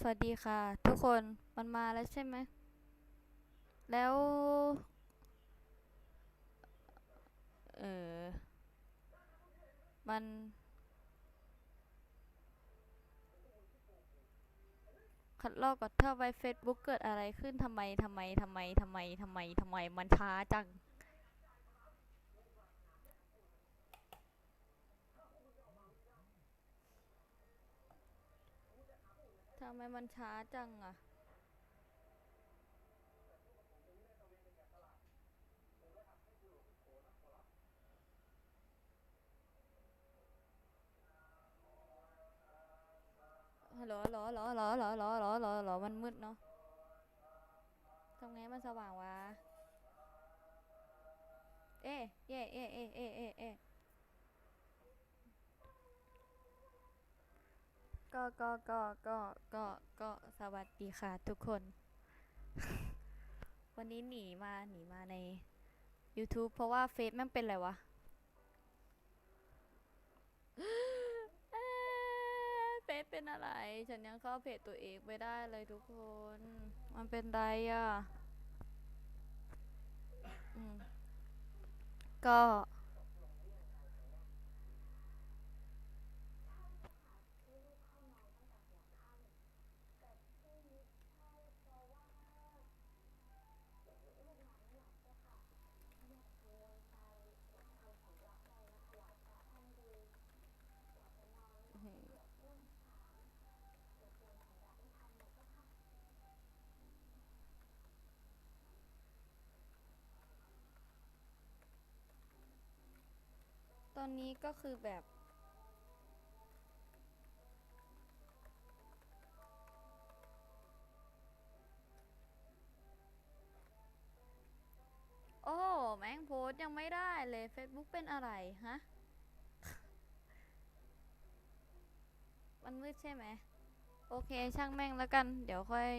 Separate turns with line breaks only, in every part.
สวัสดีค่ะ ทุกคนมันมาแล้วใช่ไหม แล้ว เออ มัน คัดลอกก่อนถ้าไว้ Facebook เกิดอะไรขึ้นทำไมทำไมทำไมทำไมทำไมทำไมมันช้าจัง ทำไมมันช้าจังอะฮัลโหลฮัลโหลฮัลโหลฮัลโหลฮัลโหลฮัลโหลมันมืดเนาะทำไงมันสว่างวะ ก็ก็ก็ก็ก็ก็สวัสดีค่ะทุกคน วันนี้หนีมาหนีมาใน YouTube เพราะว่าเฟซแม่งเป็นอะไรวะเฟซเป็นอะไร ฉันยังเข้าเพจตัวเองไม่ได้เลยทุกคน มันเป็นไรอะก็ อนนี้ก็คือแบบ โอ้แม่งโพสยังไม่ได้เลย Facebook เป็นอะไร ฮะ มันมืดใช่ไหม โอเค ช่างแม่งแล้วกัน เดี๋ยวค่อย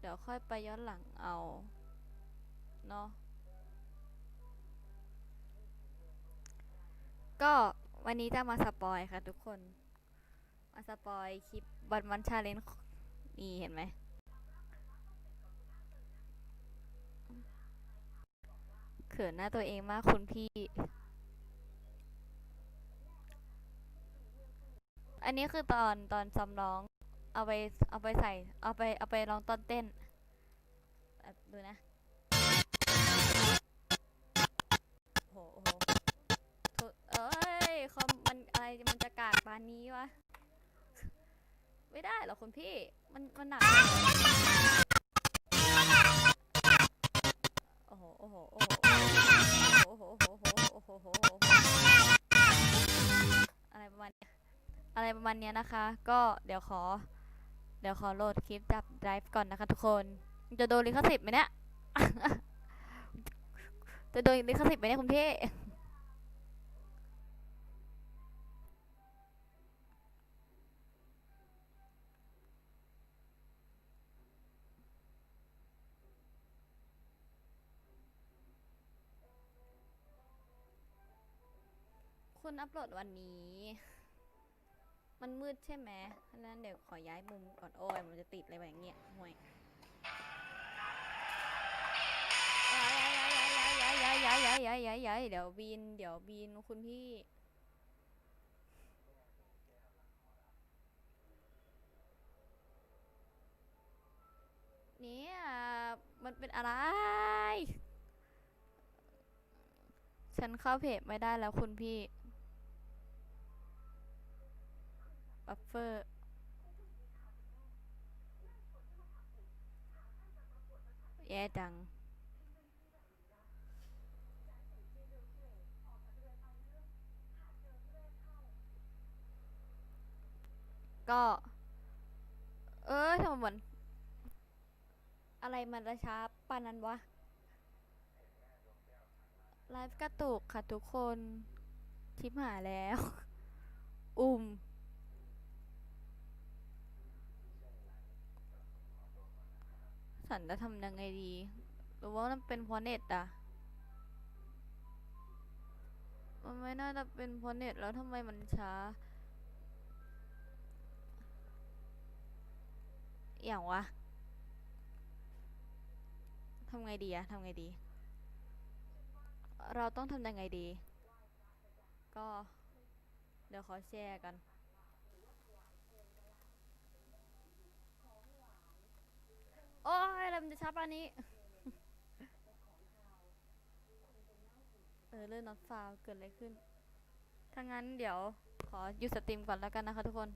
เดี๋ยวค่อยไปย้อนหลังเอา เนาะ ก็วันนี้จะมาสปอยค่ะทุกคน มาสปอยคลิปวันวันชาเลนจ์นี่เห็นไหม เขินหน้าตัวเองมากคุณพี่ อันนี้คือตอนตอนซ้อมร้อง เอาไปเอาไปใส่ เอาไปเอาไปร้องตอนเต้นแบบดูนะ นี้วะ ไม่ได้หรอคุณพี่ มันมันหนักโอ้โหโอ้โห โอ้โห โอ้โห โอ้โห โอ้โห โอ้โห อะไรประมาณอะไรประมาณนี้นะคะ ก็เดี๋ยวขอ เดี๋ยวขอโหลดคลิปจับไดฟ์ก่อนนะคะทุกคน จะโดนลิขสิทธิ์ไหมเนี่ย จะโดนลิขสิทธิ์ไหมเนี่ยคุณพี่ คุณอัปโหลดวันนี้ มันมืดใช่ไหมฉะนั้นเดี๋ยวขอย้ายมุมก่อนโอ้ยมันจะติดอะไรแบบเงี้ยห่วยย้ายย้ายย้ายย้ายย้ายเดี๋ยวบิน เดี๋ยวบินคุณพี่นี่มันเป็นอะไร ฉันเข้าเพจไม่ได้แล้วคุณพี่ บัฟเฟอร์แย่จัง ก็ เออทำไมเหมือน อะไรมันระช้าปานนั้นวะ ไลฟ์กระตุกค่ะทุกคนชิปหายแล้ว อุ้มันจะทำยังไงดี หรือว่ามันเป็นพราะเน็ตอะมันไม่น่าจะเป็นพราะเน็ตแล้วทำไมมันช้า อย่างวะทำไงดีอะทำไงดี เราต้องทำยังไงดี ก็ เดี๋ยวขอแชร์กัน โอ้ยอะไรมันจะช้าปานนี้ เออเรื่องน็อตฟาวเกิดอะไรขึ้น ถ้างั้นเดี๋ยวขอหยุดสตรีมก่อนแล้วกันนะคะทุกคน